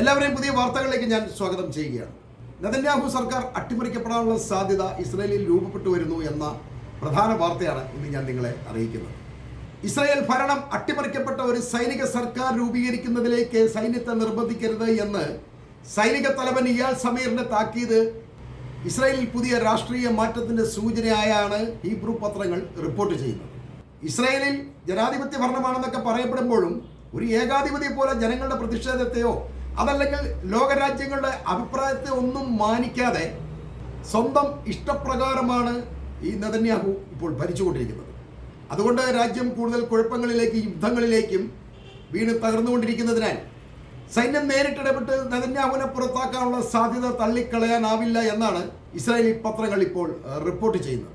എല്ലാവരെയും പുതിയ വാർത്തകളിലേക്ക് ഞാൻ സ്വാഗതം ചെയ്യുകയാണ്. നെതന്യാഹു സർക്കാർ അട്ടിമറിക്കപ്പെടാനുള്ള സാധ്യത ഇസ്രയേലിൽ രൂപപ്പെട്ടു വരുന്നു എന്ന പ്രധാന വാർത്തയാണ് ഇന്ന് ഞാൻ നിങ്ങളെ അറിയിക്കുന്നത്. ഇസ്രായേൽ ഭരണം അട്ടിമറിക്കപ്പെട്ട ഒരു സൈനിക സർക്കാർ രൂപീകരിക്കുന്നതിലേക്ക് സൈന്യത്തെ നിർബന്ധിക്കരുത് എന്ന് സൈനിക തലവൻ ഇയാൾ സമീറിന്റെ താക്കീത് ഇസ്രായേലിൽ പുതിയ രാഷ്ട്രീയ മാറ്റത്തിന്റെ സൂചനയായാണ് ഹീബ്രു പത്രങ്ങൾ റിപ്പോർട്ട് ചെയ്യുന്നത്. ഇസ്രായേലിൽ ജനാധിപത്യ ഭരണമാണെന്നൊക്കെ പറയപ്പെടുമ്പോഴും ഒരു ഏകാധിപതി പോലെ ജനങ്ങളുടെ പ്രതിഷേധത്തെയോ അതല്ലെങ്കിൽ ലോകരാജ്യങ്ങളുടെ അഭിപ്രായത്തെ ഒന്നും മാനിക്കാതെ സ്വന്തം ഇഷ്ടപ്രകാരമാണ് ഈ നെതന്യാഹു ഇപ്പോൾ ഭരിച്ചുകൊണ്ടിരിക്കുന്നത്. അതുകൊണ്ട് രാജ്യം കൂടുതൽ കുഴപ്പങ്ങളിലേക്കും യുദ്ധങ്ങളിലേക്കും വീണ് തകർന്നുകൊണ്ടിരിക്കുന്നതിനാൽ സൈന്യം നേരിട്ടിടപെട്ട് നെതന്യാഹുവിനെ പുറത്താക്കാനുള്ള സാധ്യത തള്ളിക്കളയാനാവില്ല എന്നാണ് ഇസ്രായേലി പത്രങ്ങൾ ഇപ്പോൾ റിപ്പോർട്ട് ചെയ്യുന്നത്.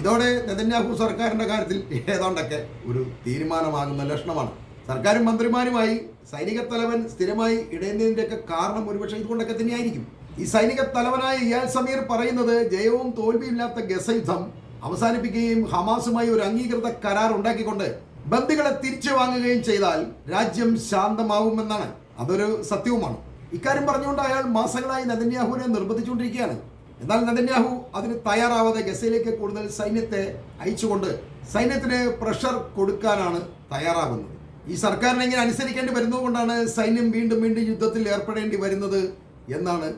ഇതോടെ നെതന്യാഹു സർക്കാരിന്റെ കാര്യത്തിൽ ഏതാണ്ടൊക്കെ ഒരു തീരുമാനമാകുന്ന ലക്ഷണമാണ്. സർക്കാരും മന്ത്രിമാരുമായി സൈനിക തലവൻ സ്ഥിരമായി ഇടയുന്നതിന്റെയൊക്കെ കാരണം ഒരുപക്ഷെ ഇതുകൊണ്ടൊക്കെ തന്നെയായിരിക്കും. ഈ സൈനിക തലവനായ ഇയാൽ സമീർ പറയുന്നത് ജയവും തോൽവിയില്ലാത്ത ഗസ യുദ്ധം അവസാനിപ്പിക്കുകയും ഹമാസുമായി ഒരു അംഗീകൃത കരാർ ഉണ്ടാക്കിക്കൊണ്ട് ബന്ദികളെ തിരിച്ചു വാങ്ങുകയും ചെയ്താൽ രാജ്യം ശാന്തമാവുമെന്നാണ്. അതൊരു സത്യവുമാണ്. ഇക്കാര്യം പറഞ്ഞുകൊണ്ട് അയാൾ മാസങ്ങളായി നദന്യാഹുവിനെ നിർബന്ധിച്ചുകൊണ്ടിരിക്കുകയാണ്. എന്നാൽ നദന്യാഹു അതിന് തയ്യാറാവാതെ ഗസയിലേക്ക് കൂടുതൽ സൈന്യത്തെ അയച്ചുകൊണ്ട് സൈന്യത്തിന് പ്രഷർ കൊടുക്കാനാണ് തയ്യാറാകുന്നത്. ഈ സർക്കാരിനെ ഇങ്ങനെ അനുസരിക്കേണ്ടി വരുന്നതുകൊണ്ടാണ് സൈന്യം വീണ്ടും വീണ്ടും യുദ്ധത്തിൽ ഏർപ്പെടേണ്ടി വരുന്നത് എന്നാണ്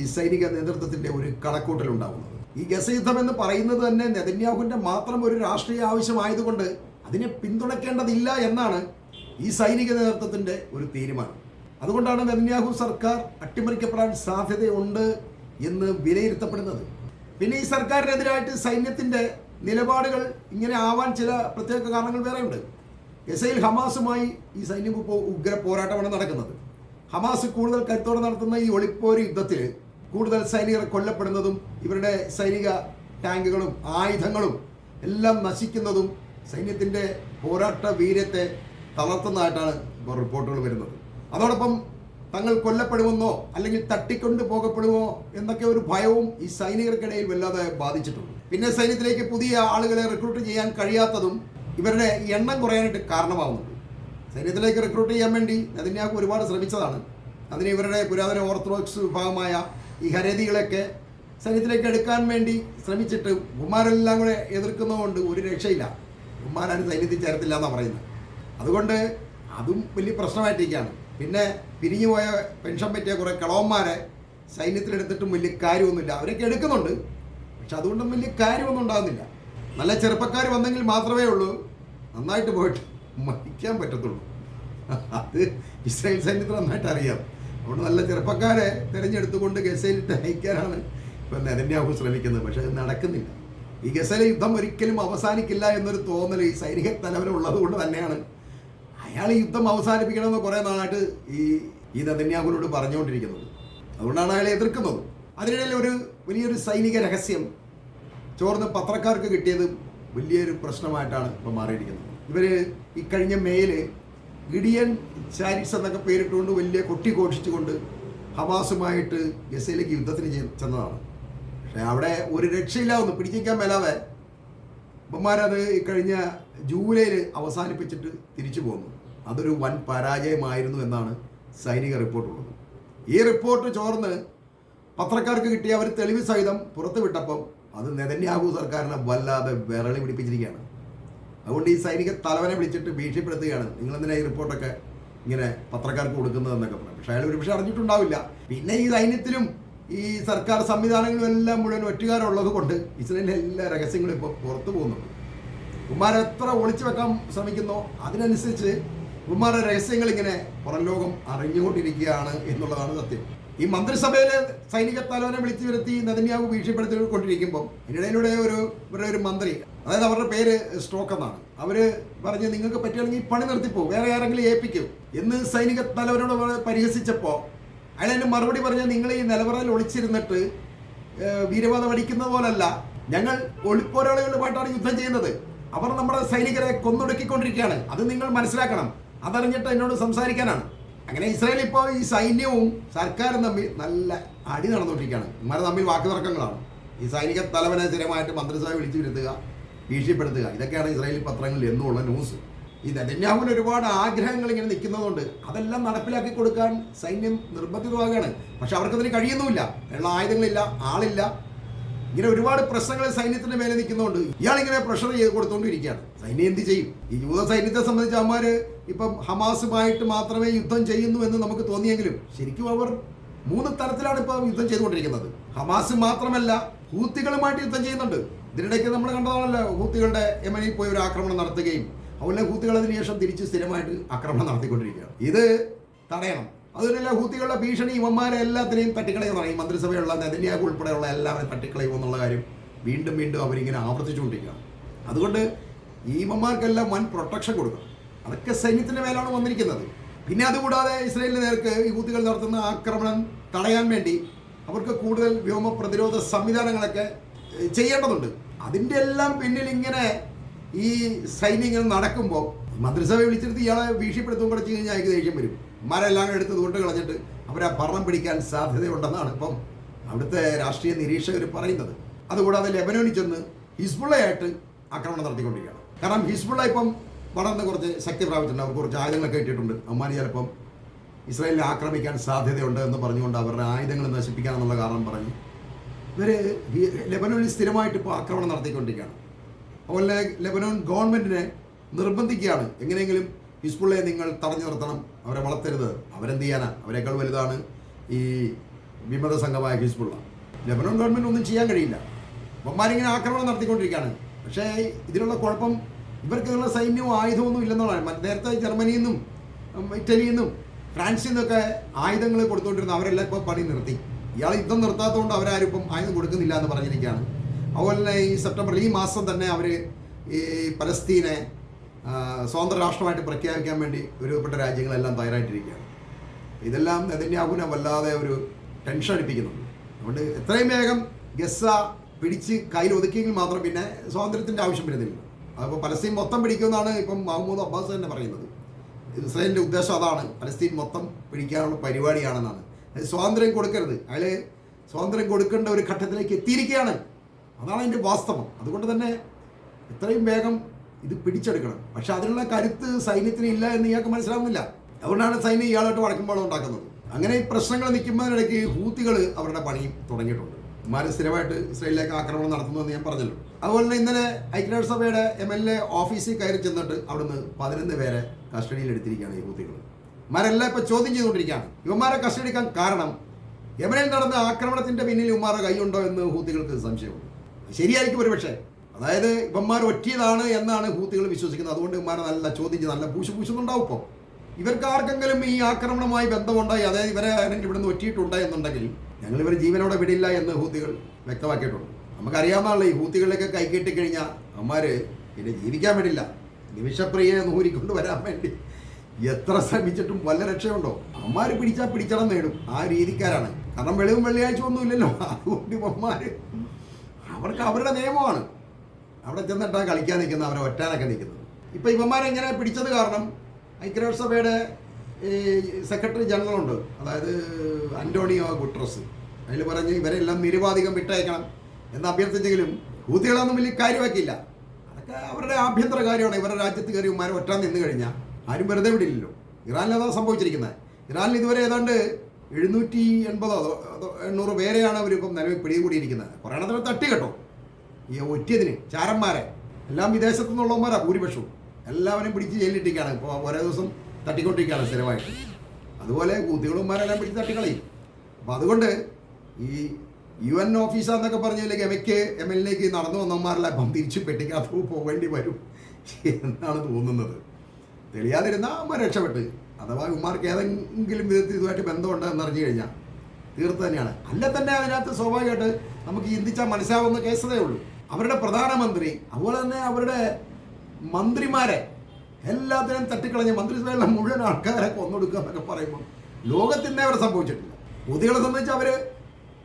ഈ സൈനിക നേതൃത്വത്തിന്റെ ഒരു കണക്കൂട്ടൽ ഉണ്ടാവുന്നത്. ഈ ഗസ യുദ്ധം എന്ന് പറയുന്നത് തന്നെ നെതന്യാഹുവിന്റെ മാത്രം ഒരു രാഷ്ട്രീയ ആവശ്യമായതുകൊണ്ട് അതിനെ പിന്തുണയ്ക്കേണ്ടതില്ല എന്നാണ് ഈ സൈനിക നേതൃത്വത്തിന്റെ ഒരു തീരുമാനം. അതുകൊണ്ടാണ് നെതന്യാഹു സർക്കാർ അട്ടിമറിക്കപ്പെടാൻ സാധ്യതയുണ്ട് എന്ന് വിലയിരുത്തപ്പെടുന്നത്. പിന്നെ ഈ സർക്കാരിനെതിരായിട്ട് സൈന്യത്തിന്റെ നിലപാടുകൾ ഇങ്ങനെ ആവാൻ ചില പ്രത്യേക കാരണങ്ങൾ വേറെയുണ്ട്. ഗസയിൽ ഹമാസുമായി ഈ സൈന്യം ഇപ്പോൾ ഉഗ്ര പോരാട്ടമാണ് നടക്കുന്നത്. ഹമാസ് കൂടുതൽ കരുത്തോടെ നടത്തുന്ന ഈ ഒളിപ്പോര് യുദ്ധത്തിൽ കൂടുതൽ സൈനികർ കൊല്ലപ്പെടുന്നതും ഇവരുടെ സൈനിക ടാങ്കുകളും ആയുധങ്ങളും എല്ലാം നശിക്കുന്നതും സൈന്യത്തിന്റെ പോരാട്ട വീര്യത്തെ തളർത്തുന്നതായിട്ടാണ് ഇപ്പോൾ റിപ്പോർട്ടുകൾ വരുന്നത്. അതോടൊപ്പം തങ്ങൾ കൊല്ലപ്പെടുമെന്നോ അല്ലെങ്കിൽ തട്ടിക്കൊണ്ട് പോകപ്പെടുമോ എന്നൊക്കെ ഒരു ഭയവും ഈ സൈനികർക്കിടയിൽ വല്ലാതെ ബാധിച്ചിട്ടുണ്ട്. പിന്നെ സൈന്യത്തിലേക്ക് പുതിയ ആളുകളെ റിക്രൂട്ട് ചെയ്യാൻ കഴിയാത്തതും ഇവരുടെ എണ്ണം കുറയാനായിട്ട് കാരണമാവുന്നുണ്ട് സൈന്യത്തിലേക്ക് റിക്രൂട്ട് ചെയ്യാൻ വേണ്ടി നെതന്യാഹു ഒരുപാട് ശ്രമിച്ചതാണ്. അതിന് ഇവരുടെ പുരാതന ഓർത്തഡോക്സ് വിഭാഗമായ ഈ ഹരതികളൊക്കെ സൈന്യത്തിലേക്ക് എടുക്കാൻ വേണ്ടി ശ്രമിച്ചിട്ട് ഉമ്മാരെല്ലാം കൂടെ എതിർക്കുന്നതുകൊണ്ട് ഒരു രക്ഷയില്ല. ഉമ്മാരും സൈന്യത്തിൽ ചേർത്തില്ല എന്നാണ് പറയുന്നത്. അതുകൊണ്ട് അതും വലിയ പ്രശ്നമായിട്ടിരിക്കുകയാണ്. പിന്നെ പിരിഞ്ഞു പോയ പെൻഷൻ പറ്റിയ കുറേ കളവന്മാരെ സൈന്യത്തിലെടുത്തിട്ടും വലിയ കാര്യമൊന്നുമില്ല. അവരൊക്കെ എടുക്കുന്നുണ്ട്. പക്ഷെ അതുകൊണ്ടും വലിയ കാര്യമൊന്നും ഉണ്ടാകുന്നില്ല. നല്ല ചെറുപ്പക്കാർ വന്നെങ്കിൽ മാത്രമേ ഉള്ളൂ. നന്നായിട്ട് പോയിട്ട് മരിക്കാൻ പറ്റത്തുള്ളൂ. അത് ഇസ്രായേൽ സൈന്യത്തിന് നന്നായിട്ട് അറിയാം. അതുകൊണ്ട് നല്ല ചെറുപ്പക്കാരെ തിരഞ്ഞെടുത്തുകൊണ്ട് ഗസയിലിട്ട് അയക്കാനാണ് ഇപ്പം നെതന്യാഹു ശ്രമിക്കുന്നത്. പക്ഷെ അത് നടക്കുന്നില്ല. ഈ ഗസയിലെ യുദ്ധം ഒരിക്കലും അവസാനിക്കില്ല എന്നൊരു തോന്നൽ ഈ സൈനിക തലവനുള്ളത് കൊണ്ട് തന്നെയാണ്. അയാൾ ഈ യുദ്ധം അവസാനിപ്പിക്കണമെന്ന് കുറേ നാളായിട്ട് ഈ ഈ നെതന്യാഹുവിനോട് പറഞ്ഞുകൊണ്ടിരിക്കുന്നത്. അതുകൊണ്ടാണ് അയാളെ എതിർക്കുന്നത്. അതിനിടയിൽ ഒരു വലിയൊരു സൈനിക രഹസ്യം ചോർന്ന് പത്രക്കാർക്ക് കിട്ടിയത് വലിയൊരു പ്രശ്നമായിട്ടാണ് ഇപ്പോൾ മാറിയിരിക്കുന്നത്. ഇവർ ഈ കഴിഞ്ഞ മെയിൽ ഗിഡിയൻ ചാരിറ്റ്സ് എന്നൊക്കെ പേരിട്ടുകൊണ്ട് വലിയ കൊട്ടി ഘോഷിച്ചുകൊണ്ട് ഹമാസുമായിട്ട് ഗസയിലേക്ക് യുദ്ധത്തിന് ചെന്നതാണ്. പക്ഷേ അവിടെ ഒരു രക്ഷയില്ലാവുന്നു പിടിച്ചിരിക്കാൻ മേലാതെ ഇവന്മാരത് കഴിഞ്ഞ ജൂലൈയിൽ അവസാനിപ്പിച്ചിട്ട് തിരിച്ചു പോന്നു. അതൊരു വൻ പരാജയമായിരുന്നു എന്നാണ് സൈനിക റിപ്പോർട്ടുള്ളത് ഈ റിപ്പോർട്ട് ചോർന്ന് പത്രക്കാർക്ക് കിട്ടിയ അവർ തെളിവ് സഹിതം പുറത്തുവിട്ടപ്പം അത് നെതന്യാഹു സർക്കാരിനെ വല്ലാതെ വിരളി പിടിപ്പിച്ചിരിക്കുകയാണ്. അതുകൊണ്ട് ഈ സൈനിക തലവനെ വിളിച്ചിട്ട് ഭീഷണിപ്പെടുത്തുകയാണ്. നിങ്ങൾ എന്തിനാ ഈ റിപ്പോർട്ടൊക്കെ ഇങ്ങനെ പത്രക്കാർക്ക് കൊടുക്കുന്നതെന്നൊക്കെ പറഞ്ഞു. പക്ഷേ അയാൾ ഒരുപക്ഷെ അറിഞ്ഞിട്ടുണ്ടാവില്ല. പിന്നെ ഈ സൈന്യത്തിലും ഈ സർക്കാർ സംവിധാനങ്ങളും എല്ലാം മുഴുവൻ ഒറ്റുകാരുള്ളത് കൊണ്ട് ഇസ്രയേലിലെ എല്ലാ രഹസ്യങ്ങളും ഇപ്പോൾ പുറത്തു പോകുന്നുണ്ട്. കുമാർ എത്ര ഒളിച്ചു വെക്കാൻ ശ്രമിക്കുന്നോ അതിനനുസരിച്ച് ഉമ്മാരുടെ രഹസ്യങ്ങൾ ഇങ്ങനെ പുറം ലോകം അറിഞ്ഞുകൊണ്ടിരിക്കുകയാണ് എന്നുള്ളതാണ് സത്യം. ഈ മന്ത്രിസഭയിലെ സൈനിക തലവനെ വിളിച്ചു വരുത്തി നെതന്യാഹു ഭീഷണിപ്പെടുത്തിക്കൊണ്ടിരിക്കുമ്പോൾ ഇതിനിടയിലൂടെ ഒരു ഇവരുടെ ഒരു മന്ത്രി അതായത് അവരുടെ പേര് സ്ട്രോക്ക് എന്നാണ്. അവർ പറഞ്ഞ് നിങ്ങൾക്ക് പറ്റുകയാണെങ്കിൽ പണി നിർത്തിപ്പോ വേറെ ആരെങ്കിലും ഏൽപ്പിക്കൂ എന്ന് സൈനിക തലവനോട് പരിഹസിച്ചപ്പോൾ അയാൾ അതിന് മറുപടി പറഞ്ഞാൽ നിങ്ങൾ ഈ നിലവറയിൽ ഒളിച്ചിരുന്നിട്ട് വീരവാദം അടിക്കുന്ന പോലല്ല. ഞങ്ങൾ ഒളിപ്പോരാളികളുമായിട്ടാണ് യുദ്ധം ചെയ്യുന്നത്. അവർ നമ്മുടെ സൈനികരെ കൊന്നൊടുക്കിക്കൊണ്ടിരിക്കുകയാണ്. അത് നിങ്ങൾ മനസ്സിലാക്കണം. അതറിഞ്ഞിട്ട് എന്നോട് സംസാരിക്കാനാണ്. അങ്ങനെ ഇസ്രായേൽ ഇപ്പോൾ ഈ സൈന്യവും സർക്കാരും തമ്മിൽ നല്ല അടി നടന്നുകൊണ്ടിരിക്കുകയാണ്. ഇമാരെ തമ്മിൽ വാക്കുതർക്കങ്ങളാണ്. ഈ സൈനിക തലവനെ സ്ഥിരമായിട്ട് മന്ത്രിസഭ വിളിച്ചു വരുത്തുക ഭീഷണിപ്പെടുത്തുക ഇതൊക്കെയാണ് ഇസ്രായേലി പത്രങ്ങളിൽ എന്നുള്ള ന്യൂസ്. ഈ നെതന്യാഹുവിന് ഒരുപാട് ആഗ്രഹങ്ങൾ ഇങ്ങനെ നിൽക്കുന്നതുകൊണ്ട് അതെല്ലാം നടപ്പിലാക്കി കൊടുക്കാൻ സൈന്യം നിർബന്ധിതമാകുകയാണ് പക്ഷെ അവർക്കതിന് കഴിയുന്നുമില്ല. ഉള്ള ആയുധങ്ങളില്ല ആളില്ല. ഇങ്ങനെ ഒരുപാട് പ്രശ്നങ്ങൾ സൈന്യത്തിന്റെ മേലെ നിൽക്കുന്നതുകൊണ്ട് ഇയാൾ ഇങ്ങനെ പ്രഷർ ചെയ്ത് കൊടുത്തുകൊണ്ടിരിക്കുകയാണ് സൈന്യം എന്ത് ചെയ്യും? ഈ യൂത സൈന്യത്തെ സംബന്ധിച്ച് അവന്മാര് ഇപ്പം ഹമാസുമായിട്ട് മാത്രമേ യുദ്ധം ചെയ്യുന്നു എന്ന് നമുക്ക് തോന്നിയെങ്കിലും ശരിക്കും അവർ മൂന്ന് തരത്തിലാണ് ഇപ്പം യുദ്ധം ചെയ്തുകൊണ്ടിരിക്കുന്നത്. ഹമാസ് മാത്രമല്ല ഹൂത്തികളുമായിട്ട് യുദ്ധം ചെയ്യുന്നുണ്ട്. ഇതിനിടയ്ക്ക് നമ്മൾ കണ്ടതാണല്ലോ ഹൂത്തികളുടെ യമനിൽ പോയി ഒരു ആക്രമണം നടത്തുകയും അതുപോലെ ഹൂത്തികൾ അതിനുശേഷം തിരിച്ച് സ്ഥിരമായിട്ട് ആക്രമണം നടത്തിക്കൊണ്ടിരിക്കുകയാണ്. ഇത് തടയണം. അതുതന്നെയല്ല ഹൂത്തികളുടെ ഭീഷണി ഇവന്മാരെ എല്ലാത്തിനെയും തട്ടിക്കളയുന്നതാണ് ഈ മന്ത്രിസഭയുള്ള നെതന്യാഹു ഉൾപ്പെടെയുള്ള എല്ലാവരും തട്ടിക്കളയും എന്നുള്ള കാര്യം വീണ്ടും വീണ്ടും അവരിങ്ങനെ ആവർത്തിച്ചുകൊണ്ടിരിക്കുകയാണ്. അതുകൊണ്ട് ഈ ഇവന്മാർക്കെല്ലാം വൻ പ്രൊട്ടക്ഷൻ കൊടുക്കണം. അതൊക്കെ സൈന്യത്തിന്റെ മേലാണ് വന്നിരിക്കുന്നത്. പിന്നെ അതുകൂടാതെ ഇസ്രയേലിന് നേർക്ക് ഈ ബൂത്തുകൾ നടത്തുന്ന ആക്രമണം തടയാൻ വേണ്ടി അവർക്ക് കൂടുതൽ വ്യോമ പ്രതിരോധ സംവിധാനങ്ങളൊക്കെ ചെയ്യേണ്ടതുണ്ട്. അതിന്റെ എല്ലാം പിന്നിൽ ഇങ്ങനെ ഈ സൈന്യങ്ങൾ നടക്കുമ്പോൾ മന്ത്രിസഭ വിളിച്ചെടുത്ത് ഇയാളെ ഭീഷണിപ്പെടുത്തും കൂടെ ചെയ്ത് കഴിഞ്ഞാൽ അയക്ക് ദേഷ്യം വരും. മരെല്ലാം എടുത്ത് തൊട്ട് കളഞ്ഞിട്ട് അവരെ ഭരണം പിടിക്കാൻ സാധ്യതയുണ്ടെന്നാണ് ഇപ്പം അവിടുത്തെ രാഷ്ട്രീയ നിരീക്ഷകർ പറയുന്നത്. അതുകൂടാതെ ലെബനോനിൽ ചെന്ന് ഹിസ്ബുള്ളയായിട്ട് ആക്രമണം നടത്തിക്കൊണ്ടിരിക്കുകയാണ്. കാരണം ഹിസ്ബുള്ള ഇപ്പം വളർന്ന് കുറച്ച് ശക്തി പ്രാപിച്ചിട്ടുണ്ട്. അവർ കുറച്ച് ആയുധങ്ങളൊക്കെ ഇട്ടിട്ടുണ്ട് അമ്മാൻ ചിലപ്പം ഇസ്രായേലിനെ ആക്രമിക്കാൻ സാധ്യതയുണ്ട് എന്ന് പറഞ്ഞുകൊണ്ട് അവരുടെ ആയുധങ്ങൾ നശിപ്പിക്കാനെന്നുള്ള കാരണം പറഞ്ഞു. ഇവർ ലെബനോനിൽ സ്ഥിരമായിട്ട് ഇപ്പോൾ ആക്രമണം നടത്തിക്കൊണ്ടിരിക്കുകയാണ്. അതുപോലെ ലെബനോൻ ഗവൺമെന്റിനെ നിർബന്ധിക്കുകയാണ്. എങ്ങനെയെങ്കിലും ഹിസ്ബുള്ളയെ നിങ്ങൾ തടഞ്ഞു നിർത്തണം. അവരെ വളർത്തരുത്. അവരെന്ത് ചെയ്യാനാ? അവരെക്കാൾ വലുതാണ് ഈ വിമത സംഘമായ ഹിസ്ബുള്ള. ലെബനോൻ ഗവൺമെന്റ് ഒന്നും ചെയ്യാൻ കഴിയില്ല. അവന്മാരിങ്ങനെ ആക്രമണം നടത്തിക്കൊണ്ടിരിക്കുകയാണ്. പക്ഷേ ഇതിനുള്ള കുഴപ്പം ഇവർക്ക് നിങ്ങളുടെ സൈന്യവും ആയുധമൊന്നും ഇല്ലെന്നുള്ളതാണ് നേരത്തെ ജർമ്മനിയിൽ നിന്നും ഇറ്റലിയിൽ നിന്നും ഫ്രാൻസിൽ നിന്നൊക്കെ ആയുധങ്ങൾ കൊടുത്തുകൊണ്ടിരുന്ന അവരെല്ലാം ഇപ്പോൾ പണി നിർത്തി. ഇയാൾ യുദ്ധം നിർത്താത്തതുകൊണ്ട് അവരാരും ഇപ്പം ആയുധം കൊടുക്കുന്നില്ല എന്ന് പറഞ്ഞിരിക്കുകയാണ്. അതുപോലെ തന്നെ ഈ സെപ്റ്റംബർ ഈ മാസം തന്നെ അവർ ഈ പലസ്തീനെ സ്വതന്ത്ര രാഷ്ട്രമായിട്ട് പ്രഖ്യാപിക്കാൻ വേണ്ടി ഒരുപ്പെട്ട രാജ്യങ്ങളെല്ലാം തയ്യാറായിട്ടിരിക്കുകയാണ്. ഇതെല്ലാം നെതന്യാഹുവിനെ വല്ലാതെ ഒരു ടെൻഷൻ അടിപ്പിക്കുന്നുണ്ട്. അതുകൊണ്ട് എത്രയും വേഗം ഗസ പിടിച്ച് കയ്യിൽ ഒതുക്കിയെങ്കിൽ മാത്രം പിന്നെ സ്വാതന്ത്ര്യത്തിന്റെ ആവശ്യം വരുന്നില്ല. അതിപ്പോൾ പലസ്തീൻ മൊത്തം പിടിക്കുമെന്നാണ് ഇപ്പം മഹമ്മൂദ് അബ്ബാസ് തന്നെ പറയുന്നത്. ഇസ്രായേലിന്റെ ഉദ്ദേശം അതാണ് പലസ്തീൻ മൊത്തം പിടിക്കാനുള്ള പരിപാടിയാണെന്നാണ്. അത് സ്വാതന്ത്ര്യം കൊടുക്കരുത്. അയാൾ സ്വാതന്ത്ര്യം കൊടുക്കേണ്ട ഒരു ഘട്ടത്തിലേക്ക് എത്തിയിരിക്കുകയാണ്. അതാണ് അതിന്റെ വാസ്തവം. അതുകൊണ്ട് തന്നെ എത്രയും വേഗം ഇത് പിടിച്ചെടുക്കണം. പക്ഷെ അതിനുള്ള കരുത്ത് സൈന്യത്തിന് ഇല്ല എന്ന് ഇയാൾക്ക് മനസ്സിലാവുന്നില്ല. അതുകൊണ്ടാണ് സൈന്യം ഇയാളായിട്ട് വടക്കുമ്പോൾ ഉണ്ടാക്കുന്നത്. അങ്ങനെ ഈ പ്രശ്നങ്ങൾ നിൽക്കുമ്പോഴിടയ്ക്ക് ഹൂത്തികൾ അവരുടെ പണിയും തുടങ്ങിയിട്ടുണ്ട്. ഇമാര് സ്ഥിരമായിട്ട് ഇസ്രയേലിലേക്ക് ആക്രമണം നടത്തുന്നുവെന്ന് ഞാൻ പറഞ്ഞല്ലോ. അതുപോലെ തന്നെ ഇന്നലെ ഐക്യരാഷ്ട്രസഭയുടെ എം എൽ എ ഓഫീസിൽ കയറി ചെന്നിട്ട് അവിടുന്ന് പതിനൊന്ന് പേരെ കസ്റ്റഡിയിൽ എടുത്തിരിക്കുകയാണ് ഈ ഹൂത്തികൾ ഇമാരെല്ലാം ഇപ്പോൾ ചോദ്യം ചെയ്തുകൊണ്ടിരിക്കുകയാണ്. ഇവന്മാരെ കസ്റ്റഡി എടുക്കാൻ കാരണം യമനിൽ നടന്ന ആക്രമണത്തിന്റെ പിന്നിൽ ഇവന്മാരുടെ കൈയുണ്ടോ എന്ന് ഹൂത്തികൾക്ക് സംശയമുണ്ട്. ശരിയായിരിക്കും ഒരുപക്ഷെ. അതായത് ഇവന്മാർ ഒറ്റിയതാണ് എന്നാണ് ഹൂത്തികൾ വിശ്വസിക്കുന്നത്. അതുകൊണ്ട് ഇവന്മാരെ നല്ല ചോദ്യം ചെയ്ത് നല്ല പൂശു പൂശുന്നുണ്ടാവും ഇപ്പോൾ ഇവർക്ക് ആർക്കെങ്കിലും ഈ ആക്രമണവുമായി ബന്ധമുണ്ടായി? അതായത് ഇവരെ ആരെങ്കിലും ഇവിടുന്ന് ഒറ്റിയിട്ടുണ്ടായി എന്നുണ്ടെങ്കിൽ ഞങ്ങൾ ഇവർ ജീവനോടെ വിടില്ല എന്ന് ഹൂത്തികൾ വ്യക്തമാക്കിയിട്ടുണ്ട്. നമുക്കറിയാമല്ലോ ഈ ഹൂത്തികളിലൊക്കെ കൈകെട്ടി കഴിഞ്ഞാൽ അമ്മമാർ പിന്നെ ജീവിക്കാൻ വേണ്ടില്ല നിമിഷപ്രിയെ നൂരിക്കൊണ്ട് വരാൻ വേണ്ടി എത്ര ശ്രമിച്ചിട്ടും വല്ല രക്ഷയുണ്ടോ? അമ്മമാർ പിടിച്ചാൽ പിടിച്ചടം നേടും. ആ രീതിക്കാരാണ്. കാരണം വെളിവും വെള്ളിയാഴ്ച ഒന്നും ഇല്ലല്ലോ. അതുകൊണ്ട് അമ്മമാർ അവർക്ക് അവരുടെ നിയമമാണ്. അവിടെ ചെന്നിട്ടാണ് കളിക്കാൻ നിൽക്കുന്നത് അവരെ ഒറ്റാനൊക്കെ നിൽക്കുന്നത്. ഇപ്പം ഇവന്മാരെങ്ങനെ പിടിച്ചത് കാരണം ഐക്യരാഷ്ട്രസഭയുടെ സെക്രട്ടറി ജനറൽ ഉണ്ട് അതായത് അന്റോണിയോ ഗുട്രസ്. അതിൽ പറഞ്ഞ് ഇവരെല്ലാം നിരുപാധികം വിട്ടയക്കണം എന്ന് അഭ്യർത്ഥിച്ചെങ്കിലും ഹൂതികളൊന്നും വലിയ കാര്യമാക്കിയില്ല. അതൊക്കെ അവരുടെ ആഭ്യന്തര കാര്യമാണ്. ഇവരുടെ രാജ്യത്ത് കയറി ഉമ്മാരെ ഒറ്റാൻ നിന്ന് കഴിഞ്ഞാൽ ആരും വെറുതെ വിടില്ലല്ലോ. ഇറാനിൽ അതാണ് സംഭവിച്ചിരിക്കുന്നത്. ഇറാനിൽ ഇതുവരെ ഏതാണ്ട് എഴുന്നൂറ്റി എൺപതോ എണ്ണൂറ് പേരെയാണ് അവരിപ്പം നിലവിൽ പിടികൂടിയിരിക്കുന്നത്. കുറേ എണ്ണത്തിന് തട്ടി കേട്ടോ. ഈ ഒറ്റയതിന് ചാരന്മാരെ. എല്ലാം വിദേശത്തു നിന്നുള്ളവന്മാരാണ് ഭൂരിപക്ഷവും. എല്ലാവരും പിടിച്ച് ജയിലിട്ടിരിക്കുകയാണ് ഇപ്പോൾ ഓരോ ദിവസം തട്ടിക്കൊണ്ടിരിക്കുകയാണ് സ്ഥിരമായിട്ട്. അതുപോലെ കൂത്തികളുമാരെല്ലാം പിടിച്ച് തട്ടിക്കളയും. അപ്പം അതുകൊണ്ട് ഈ യു എൻ ഓഫീസർ എന്നൊക്കെ പറഞ്ഞില്ലെങ്കിൽ എമയ്ക്ക് എം എൽ എക്ക് നടന്നു വന്നവന്മാരെല്ലാം അപ്പം തിരിച്ച് പെട്ടിക്കകത്ത് പോകേണ്ടി വരും. എന്നാണ് തോന്നുന്നത്. തെളിയാതിരുന്നാൽ അമ്മ രക്ഷപ്പെട്ട്. അഥവാ ഉമ്മാർക്ക് ഏതെങ്കിലും വിധത്തിൽ ഇതുമായിട്ട് ബന്ധമുണ്ടോ എന്നറിഞ്ഞു കഴിഞ്ഞാൽ തീർത്ത് തന്നെയാണ്. അല്ല തന്നെ അതിനകത്ത് സ്വാഭാവികമായിട്ട് നമുക്ക് ചിന്തിച്ചാൽ മനസ്സിലാവുന്ന കേസതേ ഉള്ളൂ. അവരുടെ പ്രധാനമന്ത്രി അതുപോലെ തന്നെ അവരുടെ മന്ത്രിമാരെ എല്ലാത്തിനും തട്ടിക്കളഞ്ഞ് മന്ത്രിസഭയിലുള്ള മുഴുവൻ ആൾക്കാരെ കൊന്നൊടുക്കുക എന്നൊക്കെ പറയുമ്പോൾ ലോകത്തിന്റെ അവരെ സംഭവിച്ചിട്ടില്ല. മോദികളെ സംബന്ധിച്ച് അവർ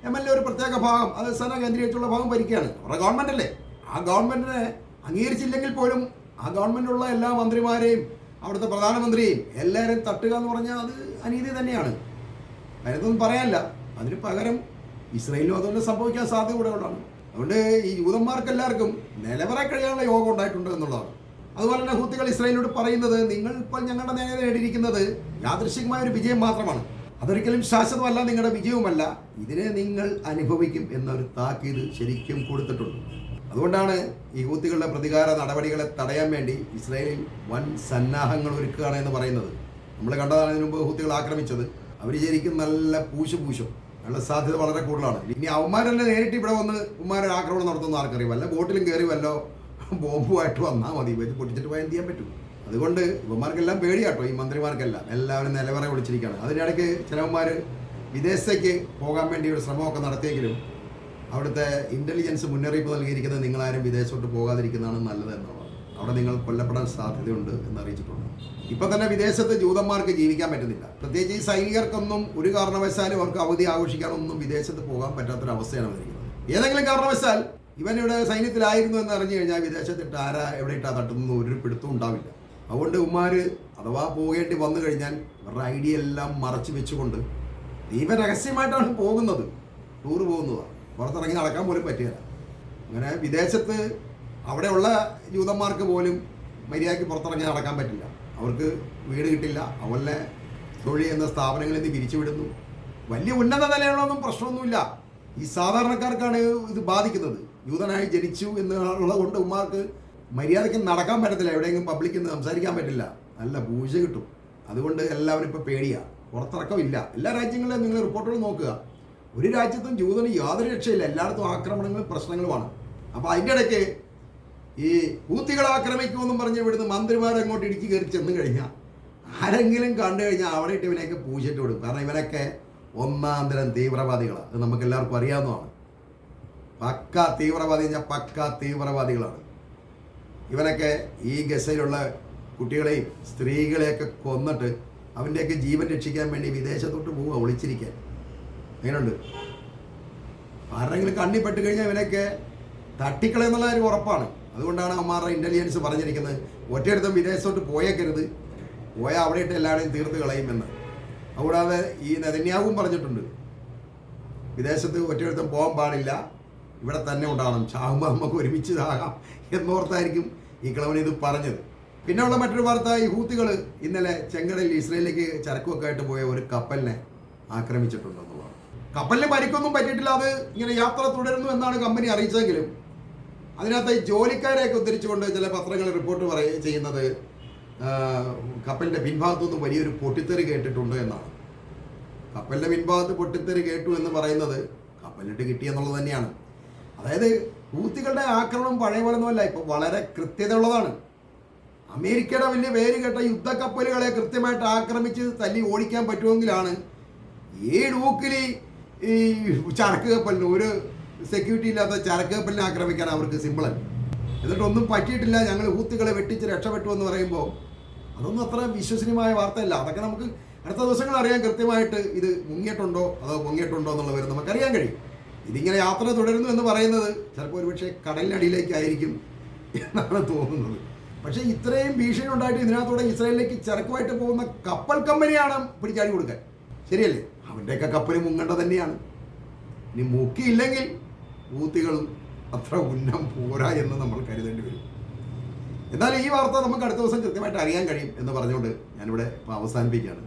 എം എൽ എ ഒരു പ്രത്യേക ഭാഗം അത് സേന കേന്ദ്രീകരിച്ചുള്ള ഭാഗം ഭരിക്കുകയാണ്. അവരുടെ ഗവൺമെന്റ് അല്ലേ? ആ ഗവൺമെന്റിനെ അംഗീകരിച്ചില്ലെങ്കിൽ പോലും ആ ഗവൺമെന്റിലുള്ള എല്ലാ മന്ത്രിമാരെയും അവിടുത്തെ പ്രധാനമന്ത്രിയെയും എല്ലാവരെയും തട്ടുക എന്ന് പറഞ്ഞാൽ അത് അനീതി തന്നെയാണ്. അതിനൊന്നും പറയാനില്ല. അതിന് പകരം ഇസ്രയേലിനും അതുകൊണ്ട് സംഭവിക്കാൻ സാധ്യത കൂടെ അതുകൊണ്ട് ഈ യൂതന്മാർക്ക് എല്ലാവർക്കും നിലവറ കഴിയാനുള്ള യോഗം ഉണ്ടായിട്ടുണ്ട് എന്നുള്ളതാണ്. അതുപോലെ തന്നെ ഹൂത്തികൾ ഇസ്രായേലിനോട് പറയുന്നത് നിങ്ങൾ ഇപ്പോൾ ഞങ്ങളുടെ നേരെ നേടിയിരിക്കുന്നത് യാദൃശികമായ ഒരു വിജയം മാത്രമാണ്. അതൊരിക്കലും ശാശ്വതമല്ല നിങ്ങളുടെ വിജയവുമല്ല. ഇതിനെ നിങ്ങൾ അനുഭവിക്കും എന്നൊരു താക്കീത് ശരിക്കും കൊടുത്തിട്ടുണ്ട്. അതുകൊണ്ടാണ് ഈ ഹൂത്തികളുടെ പ്രതികാര നടപടികളെ തടയാൻ വേണ്ടി ഇസ്രായേലിൽ വൻ സന്നാഹങ്ങൾ ഒരുക്കുകയാണ് എന്ന് പറയുന്നത്. നമ്മൾ കണ്ടതാണ് ഇതിനു മുമ്പ് ഹൂത്തികൾ ആക്രമിച്ചത്. അവർ ശരിക്കും നല്ല പൂശു പൂശും. അതിനുള്ള സാധ്യത വളരെ കൂടുതലാണ്. ഇനി അവന്മാരെന്നെ നേരിട്ട് ഇവിടെ വന്ന് ഉമ്മാരെ ആക്രമണം നടത്തുന്ന ആർക്കറിയും. ബോട്ടിലും കയറി വല്ലോ ബോംബുമായിട്ട് വന്നാൽ മതി. ഇവർ പൊട്ടിച്ചിട്ട് പോയാൽ എന്ത് ചെയ്യാൻ പറ്റും? അതുകൊണ്ട് ഇവന്മാർക്കെല്ലാം പേടിയാട്ടോ ഈ മന്ത്രിമാർക്കെല്ലാം. എല്ലാവരും നിലവറ വിളിച്ചിരിക്കുകയാണ്. അതിനിടയ്ക്ക് ചിലവന്മാർ വിദേശത്തേക്ക് പോകാൻ വേണ്ടി ഒരു ശ്രമമൊക്കെ നടത്തിയെങ്കിലും അവിടുത്തെ ഇന്റലിജൻസ് മുന്നറിയിപ്പ് നൽകിയിരിക്കുന്നത് നിങ്ങളാരും വിദേശത്തോട്ട് പോകാതിരിക്കുന്നതാണ് നല്ലത് എന്നുള്ളതാണ് അവിടെ നിങ്ങൾ കൊല്ലപ്പെടാൻ സാധ്യതയുണ്ട് എന്ന് അറിയിച്ചിട്ടുണ്ട് ഇപ്പൊ തന്നെ വിദേശത്ത് ജൂതന്മാർക്ക് ജീവിക്കാൻ പറ്റുന്നില്ല. പ്രത്യേകിച്ച് ഈ സൈനികർക്കൊന്നും ഒരു കാരണവശാലും അവർക്ക് അവധി ആഘോഷിക്കാനൊന്നും വിദേശത്ത് പോകാൻ പറ്റാത്തൊരവസ്ഥയാണ് വന്നിരിക്കുന്നത്. ഏതെങ്കിലും കാരണവശാൽ ഇവൻ ഇവിടെ സൈന്യത്തിലായിരുന്നു എന്ന് അറിഞ്ഞു കഴിഞ്ഞാൽ വിദേശത്തിട്ട് ആരാ എവിടെ ഇട്ടാ തട്ടുന്നു ഒരു പിടുത്തം ഉണ്ടാവില്ല. അതുകൊണ്ട് ഉമ്മാര് അഥവാ പോകേണ്ടി വന്നു കഴിഞ്ഞാൽ ഇവരുടെ ഐഡിയ എല്ലാം മറച്ചു വെച്ചുകൊണ്ട് ദീപ രഹസ്യമായിട്ടാണ് പോകുന്നത്. ടൂർ പോകുന്നതാണ് പുറത്തിറങ്ങി നടക്കാൻ പോലും പറ്റുകയില്ല അങ്ങനെ വിദേശത്ത് അവിടെയുള്ള ജൂതന്മാർക്ക് പോലും മര്യാദയ്ക്ക് പുറത്തിറങ്ങി നടക്കാൻ പറ്റില്ല. അവർക്ക് വീട് കിട്ടില്ല. അവരുടെ തൊഴിൽ എന്ന സ്ഥാപനങ്ങളിൽ നിന്ന് പിരിച്ചുവിടുന്നു. വലിയ ഉന്നത നിലയിലൊന്നും പ്രശ്നമൊന്നുമില്ല. ഈ സാധാരണക്കാർക്കാണ് ഇത് ബാധിക്കുന്നത്. ജൂതനായി ജനിച്ചു എന്നുള്ളത് കൊണ്ട് ഉമ്മാർക്ക് മര്യാദയ്ക്ക് നടക്കാൻ പറ്റത്തില്ല. എവിടെയെങ്കിലും പബ്ലിക്കിൽ നിന്ന് സംസാരിക്കാൻ പറ്റില്ല. നല്ല പൂജ കിട്ടും. അതുകൊണ്ട് എല്ലാവരും ഇപ്പോൾ പേടിയാണ് പുറത്തിറക്കമില്ല. എല്ലാ രാജ്യങ്ങളിലും നിങ്ങൾ റിപ്പോർട്ടുകൾ നോക്കുക. ഒരു രാജ്യത്തും ജൂതന് യാതൊരു രക്ഷയില്ല. എല്ലായിടത്തും ആക്രമണങ്ങളും പ്രശ്നങ്ങളുമാണ്. അപ്പോൾ അതിന്റെ ഇടയ്ക്ക് ഈ കൂത്തികളെ ആക്രമിക്കുമെന്നും പറഞ്ഞ് ഇവിടുന്ന് മന്ത്രിമാർ അങ്ങോട്ട് ഇടുക്കി കയറി ചെന്ന് കഴിഞ്ഞാൽ ആരെങ്കിലും കണ്ടു കഴിഞ്ഞാൽ അവിടെ ഇട്ട് ഇവനെയൊക്കെ പൂജയിട്ട് വിടും കാരണം ഇവനൊക്കെ ഒന്നാം തരം തീവ്രവാദികളാണ് അത് നമുക്ക് എല്ലാവർക്കും അറിയാവുന്നതാണ്. പക്ക തീവ്രവാദി കഴിഞ്ഞാൽ പക്ക തീവ്രവാദികളാണ്. ഇവനൊക്കെ ഈ ഗസയിലുള്ള കുട്ടികളെയും സ്ത്രീകളെയൊക്കെ കൊന്നിട്ട് അവന്റെയൊക്കെ ജീവൻ രക്ഷിക്കാൻ വേണ്ടി വിദേശത്തോട്ട് പോവുക ഒളിച്ചിരിക്കാൻ. അങ്ങനെയുണ്ട് ആരെങ്കിലും കണ്ണി കഴിഞ്ഞാൽ ഇവനൊക്കെ തട്ടിക്കളയെന്നുള്ള ഒരു ഉറപ്പാണ്. അതുകൊണ്ടാണ് അമ്മാരുടെ ഇന്റലിജൻസ് പറഞ്ഞിരിക്കുന്നത് ഒറ്റയിടത്തും വിദേശത്തോട്ട് പോയേക്കരുത്. പോയാൽ അവിടെ ഇട്ട് എല്ലാവരെയും തീർത്ത് കളയുമെന്ന്. അതുകൂടാതെ ഈ നെതന്യാവും പറഞ്ഞിട്ടുണ്ട് വിദേശത്ത് ഒറ്റയിടത്തും പോകാൻ പാടില്ല. ഇവിടെ തന്നെ ഉണ്ടാവണം. ചാകുമ്പോൾ നമുക്ക് ഒരുമിച്ച് ചാകാം എന്നോർത്തായിരിക്കും ഈ കിളവൻ ഇത് പറഞ്ഞത്. പിന്നെ ഉള്ള മറ്റൊരു വാർത്ത ഈ ഹൂത്തികൾ ഇന്നലെ ചെങ്കടലിൽ ഇസ്രയേലിലേക്ക് ചരക്കുമൊക്കെ ആയിട്ട് പോയ ഒരു കപ്പലിനെ ആക്രമിച്ചിട്ടുണ്ടെന്നുള്ളതാണ് കപ്പലിന് പരിക്കൊന്നും പറ്റിയിട്ടില്ല. അത് ഇങ്ങനെ യാത്ര തുടരുന്നു എന്നാണ് കമ്പനി അറിയിച്ചെങ്കിലും അതിനകത്ത് ജോലിക്കാരെയൊക്കെ ഉദ്ധരിച്ചുകൊണ്ട് ചില പത്രങ്ങൾ റിപ്പോർട്ട് പറയ ചെയ്യുന്നത് കപ്പലിന്റെ പിൻഭാഗത്തുനിന്ന് വലിയൊരു പൊട്ടിത്തെറി കേട്ടിട്ടുണ്ട് എന്നാണ്. കപ്പലിന്റെ പിൻഭാഗത്ത് പൊട്ടിത്തെറി കേട്ടു എന്ന് പറയുന്നത് കപ്പലിട്ട് കിട്ടിയെന്നുള്ളത് തന്നെയാണ്. അതായത് ഹൂത്തികളുടെ ആക്രമണം പഴയ പോലെ ഒന്നുമല്ല വളരെ കൃത്യതയുള്ളതാണ്. അമേരിക്കയുടെ വലിയ പേര് കേട്ട യുദ്ധക്കപ്പലുകളെ കൃത്യമായിട്ട് ആക്രമിച്ച് തല്ലി ഓടിക്കാൻ പറ്റുമെങ്കിലാണ് ഏഴ് ഡൂക്കിൽ ഈ ചരക്ക് കപ്പലിന് ഒരു സെക്യൂരിറ്റി ഇല്ലാത്ത ചരക്ക് കപ്പലിനെ ആക്രമിക്കാൻ അവർക്ക് സിമ്പിളല്ല എന്നിട്ടൊന്നും പറ്റിയിട്ടില്ല ഞങ്ങൾ ഹൂത്തുകളെ വെട്ടിച്ച് രക്ഷപ്പെട്ടു എന്ന് പറയുമ്പോൾ അതൊന്നും അത്ര വിശ്വസനീയമായ വാർത്തയല്ല. അതൊക്കെ നമുക്ക് അടുത്ത ദിവസങ്ങൾ അറിയാൻ കൃത്യമായിട്ട് ഇത് മുങ്ങിയിട്ടുണ്ടോ അതോ പൊങ്ങിയിട്ടുണ്ടോ എന്നുള്ള വരും നമുക്കറിയാൻ കഴിയും. ഇതിങ്ങനെ യാത്ര തുടരുന്നു എന്ന് പറയുന്നത് ചിലപ്പോൾ ഒരുപക്ഷെ കടലിനടിയിലേക്കായിരിക്കും എന്നാണ് തോന്നുന്നത്. പക്ഷേ ഇത്രയും ഭീഷണി ഉണ്ടായിട്ട് ഇതിനകത്തൂടെ ഇസ്രായേലിലേക്ക് ചരക്കുമായിട്ട് പോകുന്ന കപ്പൽ കമ്പനിയാണ് പിടിച്ചാടി കൊടുക്കാൻ. ശരിയല്ലേ? അവന്റെയൊക്കെ കപ്പൽ മുങ്ങേണ്ട തന്നെയാണ്. ഇനി മുക്കിയില്ലെങ്കിൽ ഊത്തികൾ അത്ര ഉന്നം പോരാ എന്ന് നമ്മൾ കരുതേണ്ടി വരും. എന്നാൽ ഈ വാർത്ത നമുക്ക് അടുത്ത ദിവസം കൃത്യമായിട്ട് അറിയാൻ കഴിയും എന്ന് പറഞ്ഞുകൊണ്ട് ഞാനിവിടെ അവസാനിപ്പിക്കുകയാണ്.